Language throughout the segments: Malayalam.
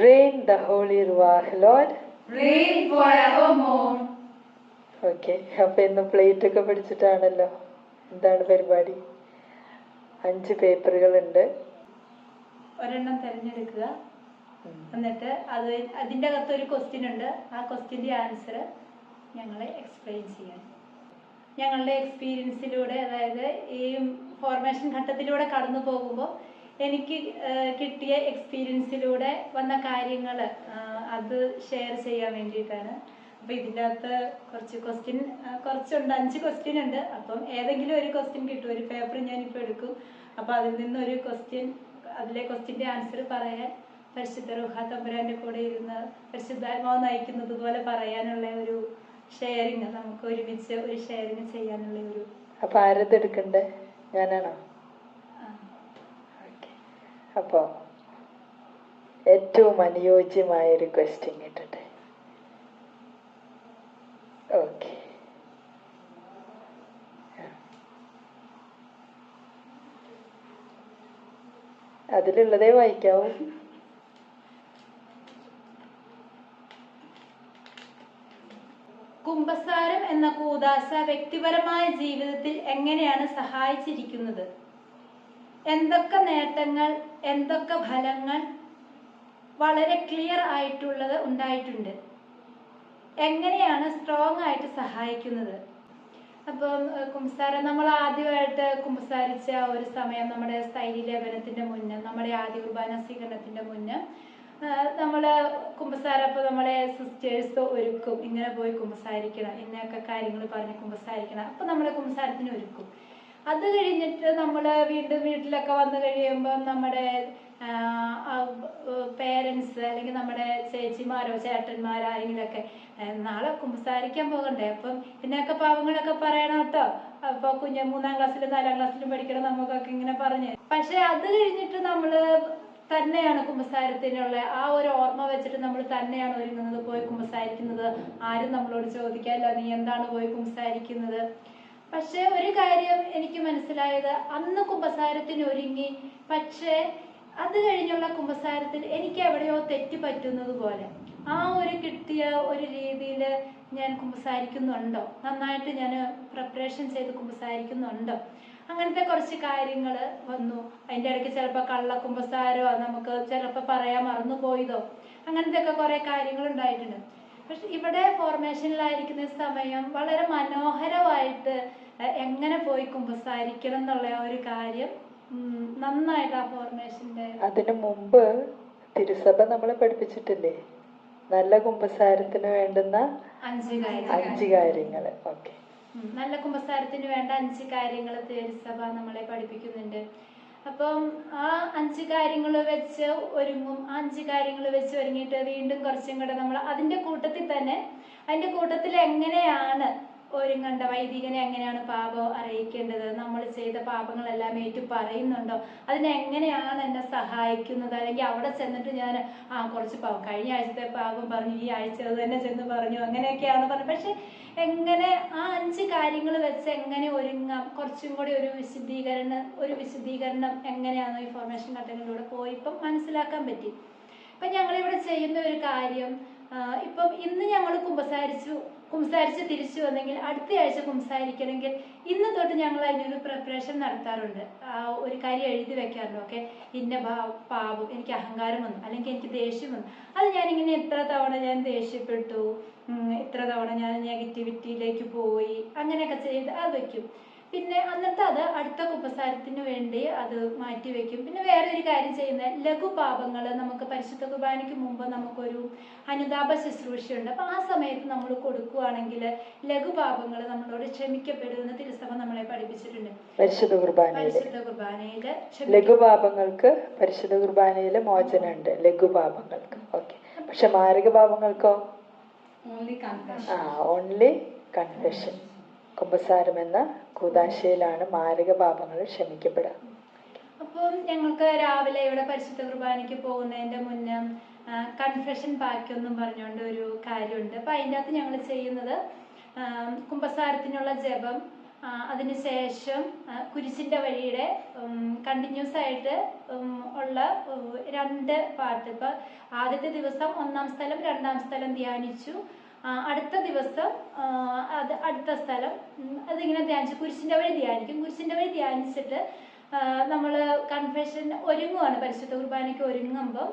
Reign the Holy Ruach, Lord. Rain forevermore. Okay അപ്പൊ ഇന്ന് പ്ലേറ്റ് ഒക്കെ പിടിച്ചിട്ടാണല്ലോ എന്താണ് പരിപാടി? അഞ്ച് പേപ്പറുകൾ ഉണ്ട് ഒരെണ്ണം തിരഞ്ഞെടുക്കുക. എന്നിട്ട് അത് അതിന്റെ അകത്ത് ഒരു ക്വസ്റ്റ്യൻ ഉണ്ട്. ആ ക്വസ്റ്റ്യന്റെ ആൻസർ ഞങ്ങളെ എക്സ്പ്ലെയിൻ ചെയ്യാൻ. ഞങ്ങളുടെ എക്സ്പീരിയൻസിലൂടെ അതായത് ഈ ഫോർമേഷൻ ഘട്ടത്തിലൂടെ കടന്നു പോകുമ്പോൾ എനിക്ക് കിട്ടിയ എക്സ്പീരിയൻസിലൂടെ വന്ന കാര്യങ്ങൾ അത് ഷെയർ ചെയ്യാൻ വേണ്ടിയിട്ടാണ്. അപ്പോൾ ഇതിന്റെ അകത്ത് കുറച്ച് ക്വസ്റ്റ്യൻ കുറച്ചുണ്ട്. അഞ്ച് ക്വസ്റ്റ്യൻ ഉണ്ട്. അപ്പം ഏതെങ്കിലും ഒരു ക്വസ്റ്റ്യൻ കിട്ടും. ഒരു പേപ്പർ ഞാനിപ്പോൾ എടുക്കും. അപ്പോൾ അതിൽ നിന്ന് ഒരു ക്വസ്റ്റ്യൻ അതിലെ ക്വസ്റ്റ്യന്റെ ആൻസർ പറയാൻ പരിശുദ്ധ റുഹ തമ്പുരാന്റെ കൂടെ ഇരുന്ന് പരിശുദ്ധാത്മാവ് നയിക്കുന്നത് പോലെ പറയാനുള്ള ഒരു ഷെയറിങ് നമുക്ക് ഒരുമിച്ച് ഒരു ഷെയറിങ് ചെയ്യാനുള്ള ഒരു അപ്പൊ ആരത് എടുക്കണ്ടേ? ഞാനാണോ? അപ്പോ ഏറ്റവും അനുയോജ്യമായ ഒരു ക്വസ്റ്റ്യൻ കിട്ടട്ടെ? ഓക്കെ അതിലുള്ളതേ വായിക്കാവൂ. കുംഭസാരം എന്ന കൂതാശ വ്യക്തിപരമായ ജീവിതത്തിൽ എങ്ങനെയാണ് സഹായിച്ചിരിക്കുന്നത്? എന്തൊക്കെ നേട്ടങ്ങൾ എന്തൊക്കെ ഫലങ്ങൾ വളരെ ക്ലിയർ ആയിട്ടുള്ളത് ഉണ്ടായിട്ടുണ്ട്. എങ്ങനെയാണ് സ്ട്രോങ് ആയിട്ട് സഹായിക്കുന്നത്? അപ്പം കുംസാരം നമ്മൾ ആദ്യമായിട്ട് കുംസാരിച്ച ഒരു സമയം നമ്മുടെ സ്ഥൈര്യ ലേപനത്തിന്റെ മുന്നേ നമ്മുടെ ആദ്യ കുർബാന സ്വീകരണത്തിന്റെ മുന്നേ നമ്മൾ കുമ്പസാരം അപ്പോൾ നമ്മളെ സിസ്റ്റേഴ്സ് ഒരുക്കും. ഇങ്ങനെ പോയി കുമ്പസാരിക്കണം ഇന്നൊക്കെ കാര്യങ്ങൾ പറഞ്ഞ് കുമ്പസാരിക്കണം അപ്പോൾ നമ്മളെ കുമ്പസാരത്തിന് ഒരുക്കും. അത് കഴിഞ്ഞിട്ട് നമ്മൾ വീണ്ടും വീട്ടിലൊക്കെ വന്നു കഴിയുമ്പം നമ്മുടെ പേരൻസ് അല്ലെങ്കിൽ നമ്മുടെ ചേച്ചിമാരോ ചേട്ടന്മാരോ ആരെങ്കിലുമൊക്കെ "ഏ, നാളെ കുമ്പസാരിക്കാൻ പോകണ്ടേ? അപ്പം ഇതിനൊക്കെ പാവങ്ങളൊക്കെ പറയണം കേട്ടോ. അപ്പൊ കുഞ്ഞ് മൂന്നാം ക്ലാസ്സിലും നാലാം ക്ലാസ്സിലും പഠിക്കണം നമുക്കൊക്കെ ഇങ്ങനെ പറഞ്ഞ്. പക്ഷെ അത് കഴിഞ്ഞിട്ട് നമ്മൾ തന്നെയാണ് കുമ്പസാരത്തിനുള്ള ആ ഒരു ഓർമ്മ വെച്ചിട്ട് നമ്മൾ തന്നെയാണ് ഒരുങ്ങുന്നത് പോയി കുമ്പസാരിക്കുന്നത്. ആരും നമ്മളോട് ചോദിക്കാനില്ല നീ എന്താണ് പോയി കുമ്പസാരിക്കുന്നത്? പക്ഷെ ഒരു കാര്യം എനിക്ക് മനസ്സിലായത് അന്ന് കുമ്പസാരത്തിന് ഒരുങ്ങി. പക്ഷേ അത് കഴിഞ്ഞുള്ള കുമ്പസാരത്തിൽ എനിക്ക് എവിടെയോ തെറ്റ് പറ്റുന്നത് പോലെ. ആ ഒരു കിട്ടിയ ഒരു രീതിയിൽ ഞാൻ കുമ്പസാരിക്കുന്നുണ്ടോ? നന്നായിട്ട് ഞാൻ പ്രിപ്പറേഷൻ ചെയ്ത് കുമ്പസാരിക്കുന്നുണ്ടോ? അങ്ങനത്തെ കുറച്ച് കാര്യങ്ങൾ വന്നു. അതിന്റെ ഇടയ്ക്ക് ചിലപ്പോൾ കള്ള കുമ്പസാരോ നമുക്ക് ചിലപ്പോൾ പറയാൻ മറന്നു പോയതോ അങ്ങനത്തെ ഒക്കെ കുറേ കാര്യങ്ങൾ ഉണ്ടായിട്ടുണ്ട്. പക്ഷെ ഇവിടെ ഫോർമേഷനിലായിരിക്കുന്ന സമയം വളരെ മനോഹരമായിട്ട് എങ്ങനെ പോയി കുമ്പസാരിക്കണം എന്നുള്ള ഒരു കാര്യം നന്നായിട്ട് ആ ഫോർമേഷന്റെ അതിനു മുമ്പ് തിരുസഭ നമ്മളെ പഠിപ്പിച്ചിട്ടില്ലേ? നല്ല കുമ്പസാരത്തിന് വേണ്ടുന്ന അഞ്ച് കാര്യങ്ങൾ. അഞ്ച് കാര്യങ്ങൾ ഓക്കെ. നല്ല കുമ്പസാരത്തിന് വേണ്ട അഞ്ച് കാര്യങ്ങൾ തിരുസഭ നമ്മളെ പഠിപ്പിക്കുന്നുണ്ട്. അപ്പം ആ അഞ്ച് കാര്യങ്ങൾ വെച്ച് ഒരുങ്ങും. ആ അഞ്ച് കാര്യങ്ങൾ വെച്ച് ഒരുങ്ങിയിട്ട് വീണ്ടും കുറച്ചും കൂടെ നമ്മൾ അതിന്റെ കൂട്ടത്തിൽ തന്നെ അതിന്റെ കൂട്ടത്തിൽ എങ്ങനെയാണ് ഒരുങ്ങേണ്ട. വൈദികനെ എങ്ങനെയാണ് പാപം അറിയിക്കേണ്ടത്? നമ്മൾ ചെയ്ത പാപങ്ങളെല്ലാം ഏറ്റു പറയുന്നുണ്ടോ? അതിനെ എങ്ങനെയാണ് എന്നെ സഹായിക്കുന്നത്? അല്ലെങ്കിൽ അവിടെ ചെന്നിട്ട് ഞാൻ ആ കുറച്ച് പാപം കഴിഞ്ഞ ആഴ്ചത്തെ പാപം പറഞ്ഞു ഈ ആഴ്ച അത് തന്നെ ചെന്ന് പറഞ്ഞു അങ്ങനെയൊക്കെയാണ് പറഞ്ഞു പക്ഷെ എങ്ങനെ ആ അഞ്ച് കാര്യങ്ങൾ വെച്ച് എങ്ങനെ ഒരുങ്ങാം? കുറച്ചും കൂടി ഒരു വിശദീകരണം ഒരു വിശദീകരണം എങ്ങനെയാണ് ഈ ഫോർമേഷൻ ഘട്ടങ്ങളിലൂടെ പോയി ഇപ്പം മനസ്സിലാക്കാൻ പറ്റി. ഇപ്പം ഞങ്ങളിവിടെ ചെയ്യുന്ന ഒരു കാര്യം ഇപ്പം ഇന്ന് ഞങ്ങൾ കുമ്പസാരിച്ചു. കുമ്പസാരിച്ച് തിരിച്ചു വന്നെങ്കിൽ അടുത്ത ആഴ്ച കുംസാരിക്കണമെങ്കിൽ ഇന്ന് തൊട്ട് ഞങ്ങൾ അതിനൊരു പ്രിപ്പറേഷൻ നടത്താറുണ്ട്. ഒരു കാര്യം എഴുതി വെക്കാറുണ്ട്. ഓക്കെ ഇന്ന പാപം എനിക്ക് അഹങ്കാരം വന്നു അല്ലെങ്കിൽ എനിക്ക് ദേഷ്യം വന്നു. അത് ഞാനിങ്ങനെ എത്ര തവണ ഞാൻ ദേഷ്യപ്പെട്ടു. ഇത്ര തവണ ഞാൻ നെഗറ്റിവിറ്റിയിലേക്ക് പോയി. അങ്ങനെയൊക്കെ ചെയ്ത് അത് വെക്കും. പിന്നെ എന്നിട്ട് അത് അടുത്ത കുമ്പസാരത്തിന് വേണ്ടി അത് മാറ്റി വെക്കും. പിന്നെ വേറെ ഒരു കാര്യം ചെയ്യുന്നത് ലഘു പാപങ്ങൾ നമുക്ക് പരിശുദ്ധ കുർബാനയ്ക്ക് മുമ്പ് നമുക്കൊരു അനുതാപ ശുശ്രൂഷയുണ്ട്. അപ്പം ആ സമയത്ത് നമ്മൾ കൊടുക്കുകയാണെങ്കിൽ ലഘു പാപങ്ങൾ നമ്മളോട് ക്ഷമിക്കപ്പെടുമെന്ന് തിരുസഭ നമ്മളെ പഠിപ്പിച്ചിട്ടുണ്ട്. പരിശുദ്ധ കുർബാനയിൽ. പരിശുദ്ധ കുർബാനയിൽ ലഘുപാപങ്ങൾക്ക് പരിശുദ്ധ കുർബാനയിൽ മോചനമുണ്ട്. ലഘുപാപങ്ങൾക്ക് ഓക്കെ. പക്ഷെ മാരക പാപങ്ങൾക്കോ? ഓൺലി ആ ഓൺലി കൺഫെഷൻ കുമ്പസാരം എന്ന കൂതാശയിലാണ് മാരക പാപങ്ങൾ ക്ഷമിക്കപ്പെടുക. അപ്പം ഞങ്ങൾക്ക് രാവിലെ ഇവിടെ പരിശുദ്ധ കുർബാനയ്ക്ക് പോകുന്നതിന്റെ മുന്നേ കൺഫെഷൻ പാക്ക് എന്നും പറഞ്ഞുകൊണ്ട് ഒരു കാര്യമുണ്ട്. അപ്പം അതിന്റെ അകത്ത് ഞങ്ങൾ ചെയ്യുന്നത് കുമ്പസാരത്തിനുള്ള ജപം അതിനുശേഷം കുരിശിന്റെ വഴിയുടെ കണ്ടിന്യൂസ് ആയിട്ട് ഉള്ള രണ്ട് പാട്ട്. ഇപ്പൊ ആദ്യത്തെ ദിവസം ഒന്നാം സ്ഥലം രണ്ടാം സ്ഥലം ധ്യാനിച്ചു. അടുത്ത ദിവസം അത് അടുത്ത സ്ഥലം അതിങ്ങനെ ധ്യാനിച്ച് കുരിശിന്റെ വഴി ധ്യാനിക്കും. കുരിശിന്റെ വഴി ധ്യാനിച്ചിട്ട് നമ്മൾ കൺഫെഷൻ ഒരുങ്ങുവാണ്. പരിശുദ്ധ കുർബാനയ്ക്ക് ഒരുങ്ങുമ്പം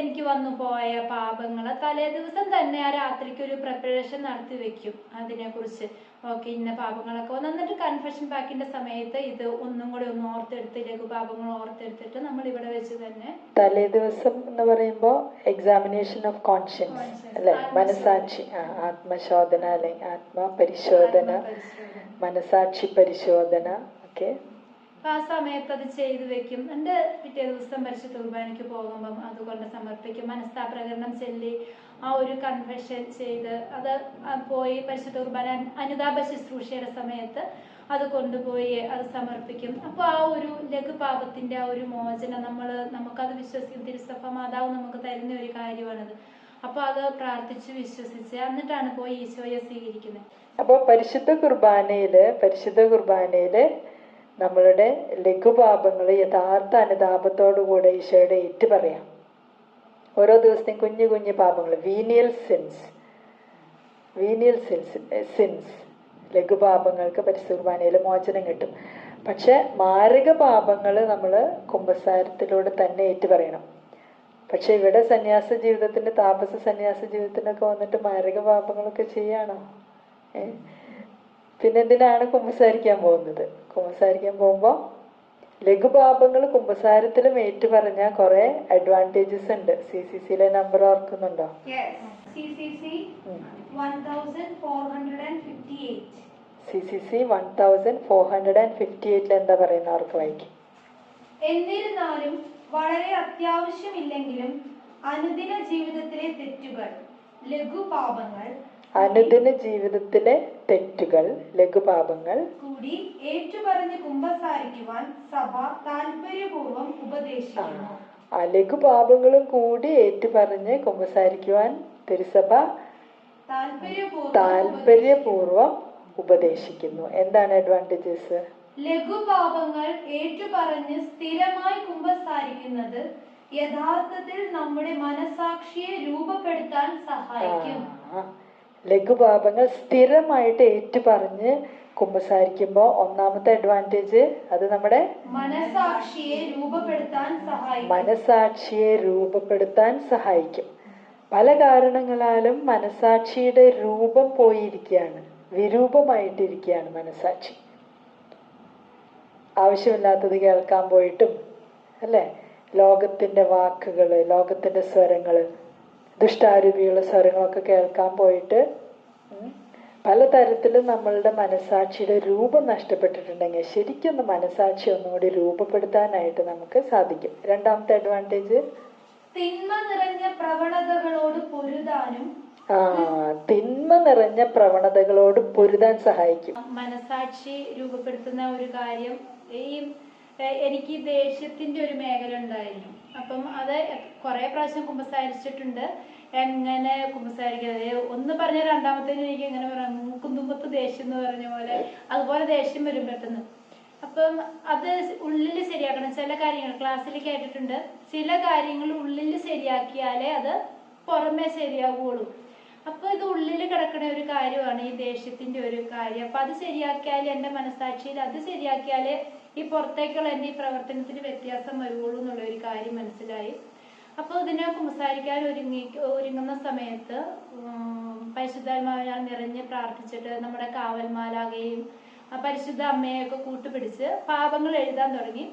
എനിക്ക് വന്നു പോയ പാപങ്ങൾ തലേ ദിവസം തന്നെ ആ രാത്രിക്ക് ഒരു പ്രിപ്പറേഷൻ നടത്തി വെക്കും അതിനെക്കുറിച്ച്. ഓക്കെ ഇന്ന പാപങ്ങളൊക്കെ വന്നു. എന്നിട്ട് കൺഫെഷൻ പാക്കിന്റെ സമയത്ത് ഇത് ഒന്നും കൂടി ഒന്ന് ഓർത്തെടുത്ത് ലഘുപാപങ്ങൾ ഓർത്തെടുത്തിട്ട് നമ്മൾ ഇവിടെ വെച്ച് തന്നെ തലേ ദിവസം എന്ന് പറയുമ്പോൾ എക്സാമിനേഷൻ ഓഫ് കോൺഷ്യൻസ് Conscience. അല്ലെ? മനസാക്ഷി ആത്മശോധന അല്ലെങ്കിൽ ആത്മപരിശോധന. മനസാക്ഷി പരിശോധന ഒക്കെ ആ സമയത്ത് അത് ചെയ്തു വെക്കും. എന്റെ പിറ്റേ ദിവസം പരിശുദ്ധ കുർബാനയ്ക്ക് പോകുമ്പം അതുകൊണ്ട് സമർപ്പിക്കും. മനസ്താപ്രകരണം ചൊല്ലി ആ ഒരു കൺഫെഷൻ ചെയ്ത് അത് പോയി പരിശുദ്ധ കുർബാന അനുതാപ ശുശ്രൂഷയുടെ സമയത്ത് അത് കൊണ്ടുപോയി അത് സമർപ്പിക്കും. അപ്പോൾ ആ ഒരു ലഘുപാപത്തിന്റെ ആ ഒരു മോചനം നമ്മൾ നമുക്കത് വിശ്വസിക്കും. തിരുസഭ മാതാവ് നമുക്ക് തരുന്ന ഒരു കാര്യമാണത്. അപ്പോൾ അത് പ്രാർത്ഥിച്ച് വിശ്വസിച്ച് എന്നിട്ടാണ് പോയി ഈശോയെ സ്വീകരിക്കുന്നത്. അപ്പോൾ പരിശുദ്ധ കുർബാനയിൽ പരിശുദ്ധ കുർബാനയിൽ നമ്മളുടെ ലഘുപാപങ്ങൾ യഥാർത്ഥ അനുതാപത്തോടു കൂടെ ഈശോയുടെ ഏറ്റു പറയാം ഓരോ ദിവസത്തെയും കുഞ്ഞു കുഞ്ഞു പാപങ്ങൾ. Venial sins venial sins sins ലഘുപാപങ്ങൾക്ക് പരിശുദ്ധ കുർബാനയിൽ മോചനം കിട്ടും. പക്ഷെ മാരക പാപങ്ങൾ നമ്മൾ കുംഭസാരത്തിലൂടെ തന്നെ ഏറ്റു പറയണം പക്ഷെ ഇവിടെ സന്യാസ ജീവിതത്തിന്റെ താപസ സന്യാസ ജീവിതത്തിനൊക്കെ വന്നിട്ട് മാരക പാപങ്ങളൊക്കെ ചെയ്യാണോ? ഏ? പിന്നെന്തിനാണ് കുമ്പസാരിക്കാൻ പോകുന്നത്? കുമ്പസാരിക്കാൻ പോകുമ്പോൾ ലഘുപാപങ്ങൾ കുമ്പസാരത്തിലും ഏറ്റു പറഞ്ഞാൽ കുറെ അഡ്വാന്റേജസ് ഉണ്ട്. സി സി സിയിലെ നമ്പർ ഓർക്കുന്നുണ്ടോ? Yes, CCC 1458. C C C one thousand four hundred and fifty എയ്റ്റിൽ എന്താ പറയുന്ന? അവർക്ക് വായിക്കും. എന്നിരുന്നാലും വളരെ അത്യാവശ്യമില്ലെങ്കിലും അനുദിന ജീവിതത്തിലെ തെറ്റുകൾ ലഘുപാപങ്ങൾ അനുദിന ജീവിതത്തിലെ തെറ്റുകൾ ലഘുപാപങ്ങൾ. കൂടി ഏറ്റുപറഞ്ഞ് കുമ്പസാരിക്കുവാൻ സഭ താല്പര്യപൂർവം ഉപദേശിക്കുന്നു. ലഘുപാപങ്ങളും കൂടി ഏറ്റുപറഞ്ഞ് കുമ്പസാരിക്കുവാൻ തിരുസഭ താല്പര്യപൂർവം താല്പര്യപൂർവം ഉപദേശിക്കുന്നു. എന്താണ് അഡ്വാന്റേജസ് ലഘുപാപങ്ങൾ ഏറ്റുപറഞ്ഞ് സ്ഥിരമായി കുമ്പസാരിക്കുന്നത് യഥാർത്ഥത്തിൽ നമ്മുടെ മനസാക്ഷിയെ രൂപപ്പെടുത്താൻ സഹായിക്കും. ലഘുപാപങ്ങൾ സ്ഥിരമായിട്ട് ഏറ്റു പറഞ്ഞ് കുമ്പസാരിക്കുമ്പോൾ ഒന്നാമത്തെ അഡ്വാന്റേജ് അത് നമ്മുടെ മനസാക്ഷിയെ രൂപപ്പെടുത്താൻ സഹായിക്കും. മനസാക്ഷിയെ രൂപപ്പെടുത്താൻ സഹായിക്കും. പല കാരണങ്ങളാലും മനസാക്ഷിയുടെ രൂപം പോയിരിക്കുകയാണ്. വിരൂപമായിട്ടിരിക്കുകയാണ് മനസാക്ഷി. ആവശ്യമില്ലാത്തത് കേൾക്കാൻ പോയിട്ടും അല്ലേ? ലോകത്തിന്റെ വാക്കുകൾ ലോകത്തിന്റെ സ്വരങ്ങൾ ദുഷ്ടാരൂപിയുള്ള സ്വരങ്ങളൊക്കെ കേൾക്കാൻ പോയിട്ട് പല പലതരത്തിലും നമ്മളുടെ മനസാക്ഷിയുടെ രൂപം നഷ്ടപ്പെട്ടിട്ടുണ്ടെങ്കിൽ ശരിക്കൊന്ന് മനസാക്ഷി ഒന്നുകൂടി രൂപപ്പെടുത്താനായിട്ട് നമുക്ക് സാധിക്കും. രണ്ടാമത്തെ അഡ്വാന്റേജ് തിന്മ നിറഞ്ഞ പ്രവണതകളോട് പൊരുതാനും ആ തിന്മ നിറഞ്ഞ പ്രവണതകളോട് പൊരുതാൻ സഹായിക്കും. മനസാക്ഷി രൂപപ്പെടുത്തുന്ന ഒരു കാര്യം ഈ എനിക്ക് ദേഷ്യത്തിന്റെ ഒരു മേഖല ഉണ്ടായിരുന്നു. അപ്പം അത് കുറെ പ്രാവശ്യം കുമ്പസാരിച്ചിട്ടുണ്ട്. എങ്ങനെ കുമ്പസാരിക്കാതെ ഒന്ന് പറഞ്ഞ രണ്ടാമത്തേന് എനിക്ക് എങ്ങനെ പറയാം. മൂക്കും തുമ്പത്ത് ദേഷ്യം എന്ന് പറഞ്ഞ പോലെ അതുപോലെ ദേഷ്യം വരും പെട്ടെന്ന്. അപ്പം അത് ഉള്ളിൽ ശരിയാക്കണം. ചില കാര്യങ്ങൾ ക്ലാസ്സിൽ കേട്ടിട്ടുണ്ട്. ചില കാര്യങ്ങൾ ഉള്ളിൽ ശരിയാക്കിയാലേ അത് പുറമെ ശരിയാവുള്ളൂ. അപ്പൊ ഇത് ഉള്ളിൽ കിടക്കുന്ന ഒരു കാര്യമാണ് ഈ ദേഷ്യത്തിന്റെ ഒരു കാര്യം. അപ്പൊ അത് ശരിയാക്കിയാൽ എന്റെ മനസാക്ഷിയിൽ അത് ശരിയാക്കിയാലേ ഈ പുറത്തേക്കുള്ള എന്റെ ഈ പ്രവർത്തനത്തിന് വ്യത്യാസം വരുള്ളൂ എന്നുള്ള ഒരു കാര്യം മനസ്സിലായി. അപ്പോൾ ഇതിനെ കുമ്പസാരിക്കാൻ ഒരുങ്ങി ഒരുങ്ങുന്ന സമയത്ത് പരിശുദ്ധാത്മാവിനാൽ നിറഞ്ഞ് പ്രാർത്ഥിച്ചിട്ട് നമ്മുടെ കാവൽമാലാകെയും പരിശുദ്ധ അമ്മയെയൊക്കെ കൂട്ടുപിടിച്ച് പാപങ്ങൾ എഴുതാൻ തുടങ്ങി.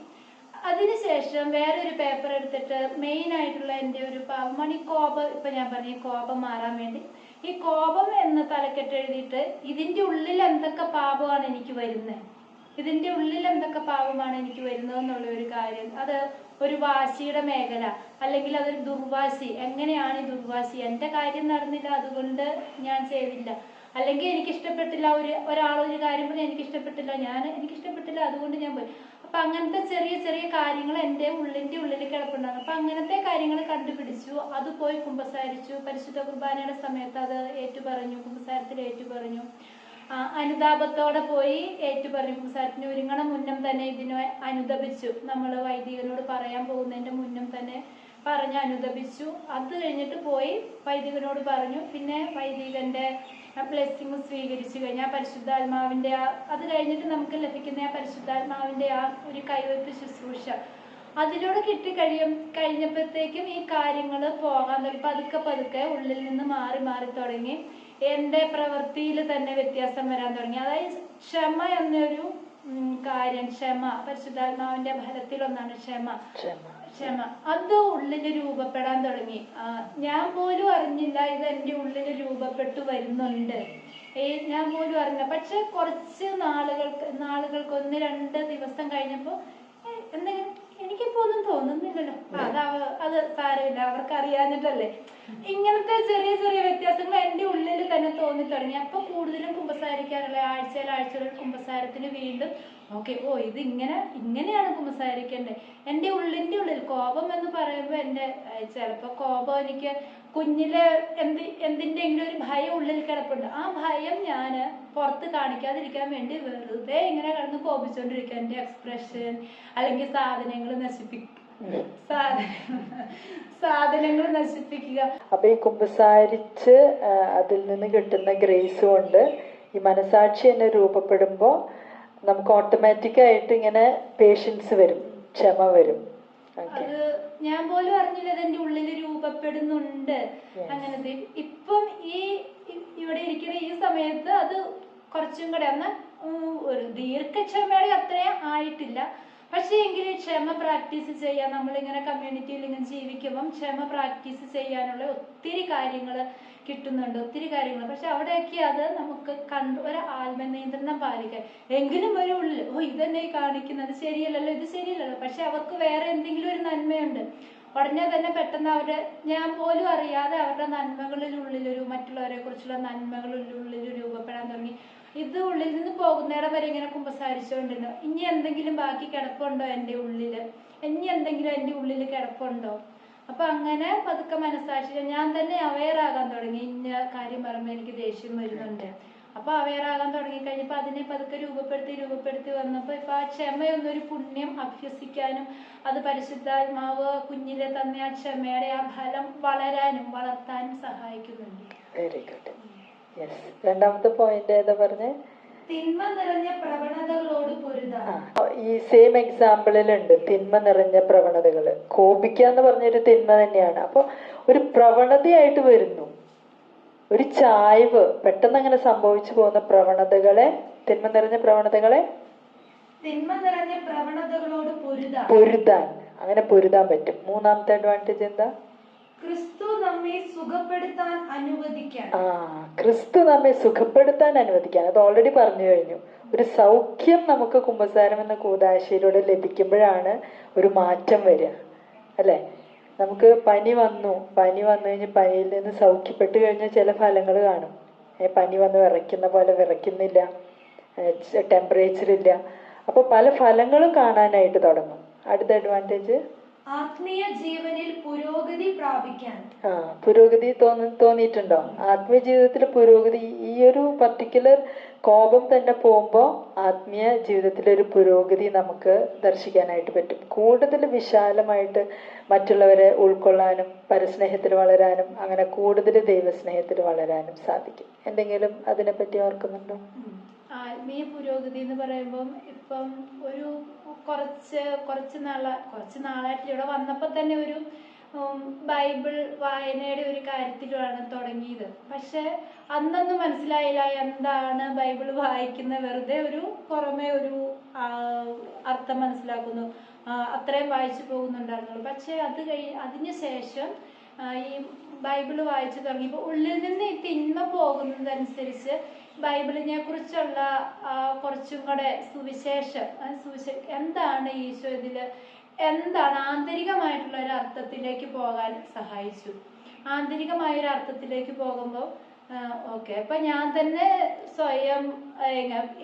അതിനുശേഷം വേറൊരു പേപ്പർ എടുത്തിട്ട് മെയിൻ ആയിട്ടുള്ള എന്റെ ഒരു പാപമാണ് ഈ കോപം ഇപ്പൊ ഞാൻ പറഞ്ഞു കോപം മാറാൻ വേണ്ടി. ഈ കോപം എന്ന തലക്കെട്ട് എഴുതിയിട്ട് ഇതിന്റെ ഉള്ളിൽ എന്തൊക്കെ പാപമാണ് എനിക്ക് വരുന്നത് ഇതിന്റെ ഉള്ളിൽ എന്തൊക്കെ പാപമാണ് എനിക്ക് വരുന്നത് എന്നുള്ള ഒരു കാര്യം. അത് ഒരു വാശിയുടെ മേഖല അല്ലെങ്കിൽ അതൊരു ദുർവാശി. എങ്ങനെയാണ് ഈ ദുർവാശി? എന്റെ കാര്യം നടന്നില്ല അതുകൊണ്ട് ഞാൻ ചെയ്തില്ല. അല്ലെങ്കിൽ എനിക്ക് ഇഷ്ടപ്പെട്ടില്ല ഒരു ഒരാൾ ഒരു കാര്യം പറഞ്ഞാൽ എനിക്ക് ഇഷ്ടപ്പെട്ടില്ല ഞാൻ എനിക്ക് ഇഷ്ടപ്പെട്ടില്ല അതുകൊണ്ട് ഞാൻ പോയി. അപ്പൊ അങ്ങനത്തെ ചെറിയ ചെറിയ കാര്യങ്ങൾ എന്റെ ഉള്ളിന്റെ ഉള്ളിൽ കിടപ്പുണ്ടാകും അപ്പൊ അങ്ങനത്തെ കാര്യങ്ങൾ കണ്ടുപിടിച്ചു. അത് പോയി കുമ്പസാരിച്ചു. പരിശുദ്ധ കുർബാനയുടെ സമയത്ത് അത് ഏറ്റു പറഞ്ഞു കുമ്പസാരത്തിൽ ഏറ്റു പറഞ്ഞു ആ, അനുതാപത്തോടെ പോയി ഏറ്റുപറഞ്ഞു. സാരത്തിന് ഒരുങ്ങണ. മുന്നം തന്നെ ഇതിനെ അനുദപിച്ചു. നമ്മൾ വൈദികനോട് പറയാൻ പോകുന്നതിന്റെ മുന്നം തന്നെ പറഞ്ഞ് അനുദപിച്ചു. അത് കഴിഞ്ഞിട്ട് പോയി വൈദികനോട് പറഞ്ഞു. പിന്നെ വൈദികന്റെ ബ്ലെസ്സിങ് സ്വീകരിച്ചു കഴിഞ്ഞാൽ ആ ആ അത് കഴിഞ്ഞിട്ട് നമുക്ക് ലഭിക്കുന്ന ആ പരിശുദ്ധാത്മാവിന്റെ ആ ഒരു കൈവെപ്പ് ശുശ്രൂഷ. അതിലൂടെ കിട്ടിക്കഴിയും കഴിഞ്ഞപ്പോഴത്തേക്കും ഈ കാര്യങ്ങൾ പോകാൻ തുടങ്ങി. പതുക്കെ പതുക്കെ ഉള്ളിൽ നിന്ന് മാറി മാറി തുടങ്ങി. എന്റെ പ്രവൃത്തിയിൽ തന്നെ വ്യത്യാസം വരാൻ തുടങ്ങി. അതായത് ക്ഷമ എന്നൊരു കാര്യം ക്ഷമ പരിശുദ്ധാത്മാവിന്റെ ഫലത്തിൽ ഒന്നാണ് ക്ഷമ. ക്ഷമ. അത് ഉള്ളിൽ രൂപപ്പെടാൻ തുടങ്ങി. ഞാൻ പോലും അറിഞ്ഞില്ല ഇത് എന്റെ ഉള്ളിൽ രൂപപ്പെട്ടു വരുന്നുണ്ട്. ഏ ഞാൻ പോലും അറിഞ്ഞില്ല. പക്ഷെ കുറച്ച് നാളുകൾക്ക് നാളുകൾക്ക് ഒന്ന് രണ്ട് ദിവസം കഴിഞ്ഞപ്പോൾ എന്തെങ്കിലും എനിക്കിപ്പോ ഒന്നും തോന്നുന്നില്ലല്ലോ അത് അത് സാരമില്ല. അവർക്ക് അറിയാഞ്ഞിട്ടല്ലേ ഇങ്ങനത്തെ ചെറിയ ചെറിയ വ്യത്യാസങ്ങൾ എന്റെ ഉള്ളിൽ തന്നെ തോന്നി തുടങ്ങി. അപ്പൊ കൂടുതലും കുമ്പസാരിക്കാറുള്ള ആഴ്ചയിൽ ആഴ്ചകളിൽ കുമ്പസാരത്തിന് വീണ്ടും ഓക്കെ ഓ ഇത് ഇങ്ങനെ ഇങ്ങനെയാണ് കുമ്പസാരിക്കേണ്ടത്. എന്റെ ഉള്ളിന്റെ ഉള്ളിൽ കോപം എന്ന് പറയുമ്പോൾ എന്റെ ഏഹ്, ചിലപ്പോൾ കോപം എനിക്ക് കുഞ്ഞിലെ എന്ത് എന്തിന്റെങ്കിലും ഒരു ഭയം ഉള്ളിൽ കിടപ്പുണ്ട്. ആ ഭയം ഞാൻ പുറത്ത് കാണിക്കാതിരിക്കാൻ വേണ്ടി വെറുതെ ഇങ്ങനെ കിടന്ന് കോപിച്ചുകൊണ്ടിരിക്കുക എന്റെ എക്സ്പ്രഷൻ അല്ലെങ്കിൽ സാധനങ്ങൾ നശിപ്പിക്കും സാധനങ്ങൾ നശിപ്പിക്കുക. അപ്പൊ ഈ കുമ്പസാരിച്ച് അതിൽ നിന്ന് കിട്ടുന്ന ഗ്രേസ് കൊണ്ട് ഈ മനസാക്ഷി തന്നെ രൂപപ്പെടുമ്പോൾ നമുക്ക് ഓട്ടോമാറ്റിക് ആയിട്ട് ഇങ്ങനെ പേഷ്യൻസ് വരും ക്ഷമ വരും. അത് ഞാൻ പോലും അറിഞ്ഞില്ല അതെന്റെ ഉള്ളിൽ രൂപപ്പെടുന്നുണ്ട്. അങ്ങനത്തെ. ഇപ്പം ഈ ഇവിടെ ഇരിക്കുന്ന ഈ സമയത്ത് അത് കുറച്ചും കൂടെ ഒന്ന് ഒരു ദീർഘക്ഷമയുടെ അത്രയും ആയിട്ടില്ല. പക്ഷേ എങ്കിലും ക്ഷമ പ്രാക്ടീസ് ചെയ്യാൻ നമ്മളിങ്ങനെ കമ്മ്യൂണിറ്റിയിൽ ഇങ്ങനെ ജീവിക്കുമ്പം ക്ഷമ പ്രാക്ടീസ് ചെയ്യാനുള്ള ഒത്തിരി കാര്യങ്ങൾ കിട്ടുന്നുണ്ട്. ഒത്തിരി കാര്യങ്ങൾ. പക്ഷെ അവിടെയൊക്കെ അത് നമുക്ക് കണ്ട് ഒരു ആത്മനിയന്ത്രണം പാലിക്കാൻ. എങ്കിലും ഒരു ഉള്ളിൽ ഓ ഇതെന്നെ കാണിക്കുന്നത്? ശരിയല്ലല്ലോ ഇത് ശരിയല്ലല്ലോ. പക്ഷെ അവർക്ക് വേറെ എന്തെങ്കിലും ഒരു നന്മയുണ്ട്. ഉടനെ തന്നെ പെട്ടെന്ന് അവരുടെ ഞാൻ പോലും അറിയാതെ അവരുടെ നന്മകളിൽ ഉള്ളിലൊരു മറ്റുള്ളവരെ കുറിച്ചുള്ള നന്മകളിൽ ഉള്ളിൽ രൂപപ്പെടാൻ തുടങ്ങി. ഇത് ഉള്ളിൽ നിന്ന് പോകുന്നിടം വരെ ഇങ്ങനെ കുമ്പസാരിച്ചുകൊണ്ടിരുന്നു. ഇനി എന്തെങ്കിലും ബാക്കി കിടപ്പുണ്ടോ എന്റെ ഉള്ളിൽ? ഇനി എന്തെങ്കിലും എന്റെ ഉള്ളിൽ കിടപ്പുണ്ടോ? അപ്പൊ അങ്ങനെ പതുക്കെ മനസ്സാക്ഷി. ഞാൻ തന്നെ അവെയർ ആകാൻ തുടങ്ങി. ഇന്ന കാര്യം പറയുമ്പോൾ എനിക്ക് ദേഷ്യം വരുന്നുണ്ട്. അപ്പൊ അവെയർ ആകാൻ തുടങ്ങി കഴിഞ്ഞപ്പോ അതിനെ പതുക്കെ രൂപപ്പെടുത്തി രൂപപ്പെടുത്തി വന്നപ്പോ ഇപ്പൊ ആ ക്ഷമയൊന്നൊരു പുണ്യം അഭ്യസിക്കാനും അത് പരിശുദ്ധാത്മാവ് കുഞ്ഞിലെ തന്നെ ആ ക്ഷമയുടെ ആ ഫലം വളരാനും വളർത്താനും സഹായിക്കുന്നുണ്ട്. വെരി ഗുഡ് രണ്ടാമത്തെ പോയിന്റ് ഏതാ പറഞ്ഞേ? തിന്മ നിറഞ്ഞ പ്രവണതകളോട് ഈ സെയിം എക്സാമ്പിളിലുണ്ട് തിന്മ നിറഞ്ഞ പ്രവണതകൾ കോപിക്കുക എന്ന് പറഞ്ഞൊരു തിന്മ തന്നെയാണ്. അപ്പോൾ ഒരു പ്രവണതയായിട്ട് വരുന്നു. ഒരു ചായ്വ് പെട്ടെന്ന് അങ്ങനെ സംഭവിച്ചു പോകുന്ന പ്രവണതകളെ തിന്മ നിറഞ്ഞ പ്രവണതകളെ തിന്മ നിറഞ്ഞ പ്രവണതകളോട് പൊരുതാൻ അങ്ങനെ പൊരുതാൻ പറ്റും. മൂന്നാമത്തെ അഡ്വാന്റേജ് എന്താ? ക്രിസ്തു നമ്മെ സുഖപ്പെടുത്താൻ അനുവദിക്കാൻ. അത് ഓൾറെഡി പറഞ്ഞു കഴിഞ്ഞു. ഒരു സൗഖ്യം നമുക്ക് കുംഭസാരം എന്ന കൂതാശയിലൂടെ ലഭിക്കുമ്പോഴാണ് ഒരു മാറ്റം വരിക. അല്ലേ? നമുക്ക് പനി വന്നു. പനി വന്നു കഴിഞ്ഞ് പനിയിൽ നിന്ന് സൗഖ്യപ്പെട്ട് കഴിഞ്ഞാൽ ചില ഫലങ്ങൾ കാണും. പനി വന്ന് വിറയ്ക്കുന്ന പോലെ വിറയ്ക്കുന്നില്ല. ടെമ്പറേച്ചർ ഇല്ല അപ്പോൾ പല ഫലങ്ങളും കാണാനായിട്ട് തുടങ്ങും. അടുത്ത അഡ്വാന്റേജ് ആത്മീയ ജീവനിൽ പുരോഗതി പ്രാപിക്കാൻ. ആ പുരോഗതി തോന്നി തോന്നിയിട്ടുണ്ടോ? ആത്മീയ ജീവിതത്തിൽ പുരോഗതി ഈ ഒരു പർട്ടിക്കുലർ കോപം തന്നെ പോകുമ്പോൾ ആത്മീയ ജീവിതത്തിലെ ഒരു പുരോഗതി നമുക്ക് ദർശിക്കാനായിട്ട് പറ്റും. കൂടുതൽ വിശാലമായിട്ട് മറ്റുള്ളവരെ ഉൾക്കൊള്ളാനും പരസ്നേഹത്തിൽ വളരാനും അങ്ങനെ കൂടുതൽ ദൈവസ്നേഹത്തിൽ വളരാനും സാധിക്കും. എന്തെങ്കിലും അതിനെപ്പറ്റി ഓർക്കുന്നുണ്ടോ? ആത്മീയ പുരോഗതി എന്ന് പറയുമ്പം ഇപ്പം ഒരു കുറച്ച് കുറച്ച് നാള കുറച്ച് നാളായിട്ട് ഇവിടെ വന്നപ്പോൾ തന്നെ ഒരു ബൈബിൾ വായനയുടെ ഒരു കാര്യത്തിലാണ് തുടങ്ങിയത്. പക്ഷെ അന്നൊന്നും മനസ്സിലായില്ല എന്താണ് ബൈബിൾ വായിക്കുന്ന വെറുതെ ഒരു പുറമെ ഒരു അർത്ഥം മനസ്സിലാക്കുന്നു. അത്രയും വായിച്ചു പോകുന്നുണ്ടായിരുന്നുള്ളൂ. പക്ഷെ അത് കഴി അതിന് ശേഷം ഈ ബൈബിൾ വായിച്ചു തുടങ്ങിയപ്പോൾ ഉള്ളിൽ നിന്ന് ഈ തിന്മ പോകുന്നതനുസരിച്ച് ബൈബിളിനെ കുറിച്ചുള്ള കുറച്ചും കൂടെ സുവിശേഷം എന്താണ് ഈശോ ഇതിൽ എന്താണ് ആന്തരികമായിട്ടുള്ള ഒരു അർത്ഥത്തിലേക്ക് പോകാൻ സഹായിച്ചു? ആന്തരികമായ ഒരു അർത്ഥത്തിലേക്ക് പോകുമ്പോൾ ഓക്കെ. അപ്പൊ ഞാൻ തന്നെ സ്വയം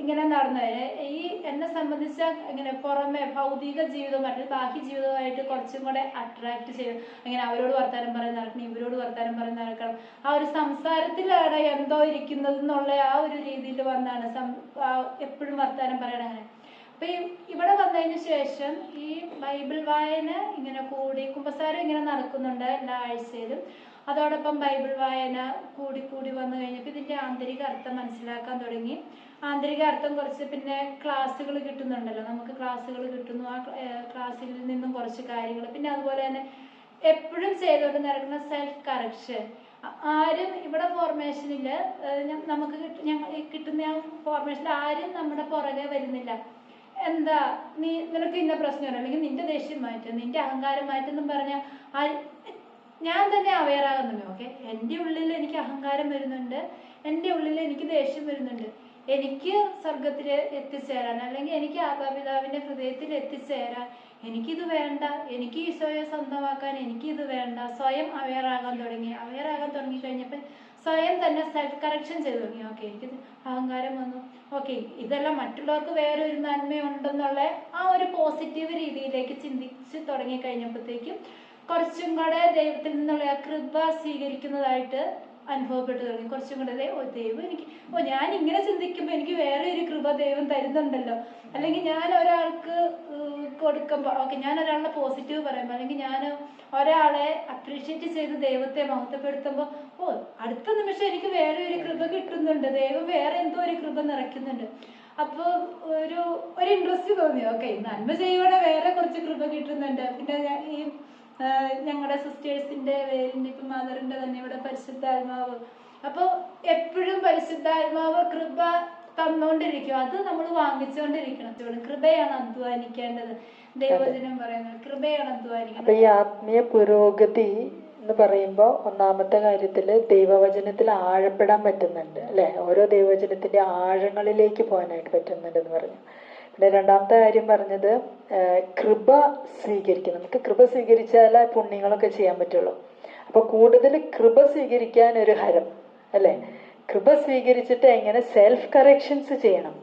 ഇങ്ങനെ നടന്നു ഈ എന്നെ സംബന്ധിച്ച ഇങ്ങനെ പുറമെ ഭൗതിക ജീവിതമായിട്ട് ബാക്കി ജീവിതമായിട്ട് കുറച്ചും കൂടെ അട്രാക്ട് ചെയ്ത് ഇങ്ങനെ അവരോട് വർത്താനം പറയാൻ നടക്കണം ഇവരോട് വർത്താനം പറയാൻ നടക്കണം ആ ഒരു സംസാരത്തിലാണ് എന്തോ ഇരിക്കുന്നത് എന്നുള്ള ആ ഒരു രീതിയിൽ വന്നാണ് എപ്പോഴും വർത്താനം പറയണം അങ്ങനെ. അപ്പൊ ഈ ഇവിടെ വന്നതിന് ശേഷം ഈ ബൈബിൾ വായന ഇങ്ങനെ കൂടി കുമ്പസാരം ഇങ്ങനെ നടക്കുന്നുണ്ട് എല്ലാ ആഴ്ചയിലും. അതോടൊപ്പം ബൈബിൾ വായന കൂടി കൂടി വന്നു കഴിഞ്ഞപ്പോൾ ഇതിന്റെ ആന്തരിക അർത്ഥം മനസ്സിലാക്കാൻ തുടങ്ങി. ആന്തരിക അർത്ഥം കുറച്ച് പിന്നെ ക്ലാസ്സുകൾ കിട്ടുന്നുണ്ടല്ലോ. നമുക്ക് ക്ലാസ്സുകൾ കിട്ടുന്നു. ആ ക്ലാസ്സിൽ നിന്നും കുറച്ച് കാര്യങ്ങൾ പിന്നെ അതുപോലെ തന്നെ എപ്പോഴും ചെയ്തുകൊണ്ട് നടക്കുന്ന സെൽഫ് കറക്ഷൻ ആരും ഇവിടെ ഫോർമേഷനിൽ നമുക്ക് കിട്ടുന്ന ഫോർമേഷനിൽ ആരും നമ്മുടെ പുറകെ വരുന്നില്ല. എന്താ നീ നിനക്ക് ഇന്ന പ്രശ്നം അല്ലെങ്കിൽ നിന്റെ ദേഷ്യം മാറ്റും നിന്റെ അഹങ്കാരം മാറ്റെന്നും പറഞ്ഞാൽ ഞാൻ തന്നെ അവെയർ ആകുന്നുണ്ട് ഓക്കെ എന്റെ ഉള്ളിൽ എനിക്ക് അഹങ്കാരം വരുന്നുണ്ട് എന്റെ ഉള്ളിൽ എനിക്ക് ദേഷ്യം വരുന്നുണ്ട്. എനിക്ക് സ്വർഗത്തിൽ എത്തിച്ചേരാൻ അല്ലെങ്കിൽ എനിക്ക് ആകാപിതാവിന്റെ ഹൃദയത്തിൽ എത്തിച്ചേരാൻ എനിക്കിത് വേണ്ട എനിക്ക് ഈശോയെ സ്വന്തമാക്കാൻ എനിക്കിത് വേണ്ട സ്വയം അവെയർ ആകാൻ തുടങ്ങി. അവെയർ ആകാൻ തുടങ്ങി കഴിഞ്ഞപ്പോൾ സ്വയം തന്നെ സെൽഫ് കറക്ഷൻ ചെയ്തു തുടങ്ങി. ഓക്കെ എനിക്ക് അഹങ്കാരം വന്നു. ഓക്കെ ഇതെല്ലാം മറ്റുള്ളവർക്ക് വേറെ ഒരു നന്മയുണ്ടെന്നുള്ള ആ ഒരു പോസിറ്റീവ് രീതിയിലേക്ക് ചിന്തിച്ച് തുടങ്ങി കഴിഞ്ഞപ്പോഴത്തേക്കും കുറച്ചും കൂടെ ദൈവത്തിൽ നിന്നുള്ള ആ കൃപ സ്വീകരിക്കുന്നതായിട്ട് അനുഭവപ്പെട്ടു തുടങ്ങി. കുറച്ചും കൂടെ ദൈവം ഓ ദൈവം എനിക്ക് ഓ ഞാൻ ഇങ്ങനെ ചിന്തിക്കുമ്പോൾ എനിക്ക് വേറെ ഒരു കൃപ ദൈവം തരുന്നുണ്ടല്ലോ. അല്ലെങ്കിൽ ഞാൻ ഒരാൾക്ക് കൊടുക്കുമ്പോ ഓക്കെ ഞാൻ ഒരാളുടെ പോസിറ്റീവ് പറയുമ്പോൾ അല്ലെങ്കിൽ ഞാൻ ഒരാളെ അപ്രീഷിയേറ്റ് ചെയ്ത് ദൈവത്തെ മഹത്വപ്പെടുത്തുമ്പോൾ ഓ അടുത്ത നിമിഷം എനിക്ക് വേറെ ഒരു കൃപ കിട്ടുന്നുണ്ട്. ദൈവം വേറെ എന്തോ ഒരു കൃപ നിറയ്ക്കുന്നുണ്ട്. അപ്പോൾ ഒരു ഒരു ഇൻട്രസ്റ്റ് തോന്നി. ഓക്കെ നന്മ ചെയ്യുവാണെ വേറെ കുറച്ച് കൃപ കിട്ടുന്നുണ്ട്. പിന്നെ ഞാൻ ഈ ഞങ്ങളുടെ സിസ്റ്റേഴ്സിന്റെ വേലിന്റെ ഇപ്പം മദറിന്റെ തന്നെ ഇവിടെ പരിശുദ്ധാത്മാവ്. അപ്പോൾ എപ്പോഴും പരിശുദ്ധാത്മാവ് കൃപ തന്നുകൊണ്ടിരിക്കും അത് നമ്മൾ വാങ്ങിച്ചുകൊണ്ടിരിക്കണം കൃപയാണ് അധ്വാനിക്കേണ്ടത്. ദൈവവചനം പറയുന്നത് കൃപയാണ് അപ്പൊ അധ്വാനിക്കേണ്ടത് ഈ ആത്മീയ പുരോഗതി എന്ന് പറയുമ്പോൾ ഒന്നാമത്തെ കാര്യത്തിൽ ദൈവവചനത്തിൽ ആഴപ്പെടാൻ പറ്റുന്നുണ്ട് അല്ലെ? ഓരോ ദൈവവചനത്തിന്റെ ആഴങ്ങളിലേക്ക് പോകാനായിട്ട് പറ്റുന്നുണ്ട് എന്ന് പറഞ്ഞു. പിന്നെ രണ്ടാമത്തെ കാര്യം പറഞ്ഞത് കൃപ സ്വീകരിക്കുക നമുക്ക് കൃപ സ്വീകരിച്ചാലേ പുണ്യങ്ങളൊക്കെ ചെയ്യാൻ പറ്റുള്ളൂ. അപ്പൊ കൂടുതൽ കൃപ സ്വീകരിക്കാൻ ഒരു ഹരം അല്ലെ? കൃപ സ്വീകരിച്ചിട്ട് എങ്ങനെ സെൽഫ് കറക്ഷൻസ് ചെയ്യണം.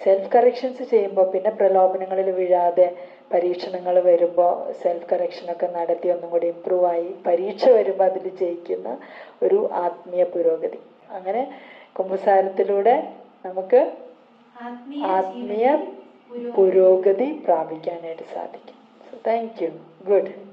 സെൽഫ് കറക്ഷൻസ് ചെയ്യുമ്പോൾ പിന്നെ പ്രലോഭനങ്ങളിൽ വീഴാതെ പരീക്ഷണങ്ങൾ വരുമ്പോൾ സെൽഫ് കറക്ഷനൊക്കെ നടത്തി ഒന്നും കൂടി ഇമ്പ്രൂവ് ആയി പരീക്ഷ വരുമ്പോൾ അതിൽ ജയിക്കുന്ന ഒരു ആത്മീയ പുരോഗതി. അങ്ങനെ കുമ്പസാരത്തിലൂടെ നമുക്ക് ആത്മീയ പുരോഗതി പ്രാപിക്കാനായിട്ട് സാധിക്കും. So thank you good